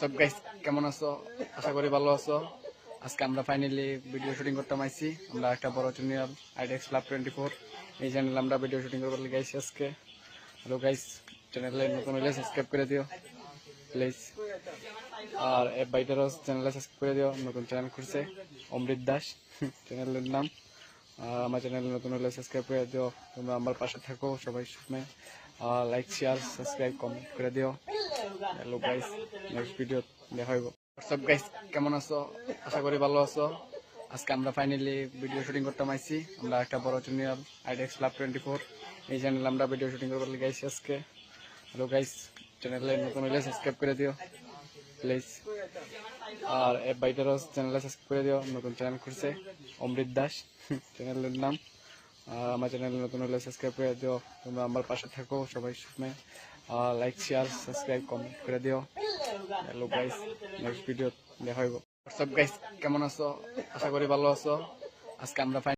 সব গাইস কেমন আছো? আশা করি ভালো আছো। আজকে আমরা ফাইনালি ভিডিও শুটিং করতে আইছি আমরা একটা বড় channel Idex club twenty four এই চ্যানেলে আমরা ভিডিও শুটিং করবার লেগে আইছি আজকে হ্যালো গাইস চ্যানেলে নতুন হলে সাবস্ক্রাইব করে দিও প্লিজ আর এ বাইটারও চ্যানেলে সাবস্ক্রাইব করে দিও, নতুন চ্যানেল খুলছে, অমৃত দাস চ্যানেলের নাম। আর আমার চ্যানেল নতুন হলে সাবস্ক্রাইব করে দিও, তোমরা আমার পাশে থাকো সবাই সময় লাইক শেয়ার সাবস্ক্রাইব কমেন্ট করে দিও। হ্যালো গাইস নেক্সট ভিডিও দেখা হইব। গাইস কেমন আছো? আশা করি ভালো আছো। আজকে আমরা ফাইনালি ভিডিও শুটিং করতে আইছি আমরা একটা বড় channel Idex club twenty four এই চ্যানেলে আমরা ভিডিও শুটিং করবার লেগে আইছি আজকে। হ্যালো গাইস চ্যানেলে নতুন হলে সাবস্ক্রাইব করে দিও প্লিজ আর এ বাইটারও চ্যানেলে সাবস্ক্রাইব করে দিও। নতুন চ্যানেল খুলছে, অমৃত দাস চ্যানেলের নাম। আমার চ্যানেল নতুন হলে সাবস্ক্রাইব করে দিও। তোমরা আমার পাশে থাকো, সবাই সময় লাইক শেয়ার সাবস্ক্রাইব কমেন্ট করে দিও। হ্যালো গাইস নেক্সট ভিডিও দেখা হইব। সব গাইস কেমন আছো? আশা করি ভালো আছো। আজকে আমরা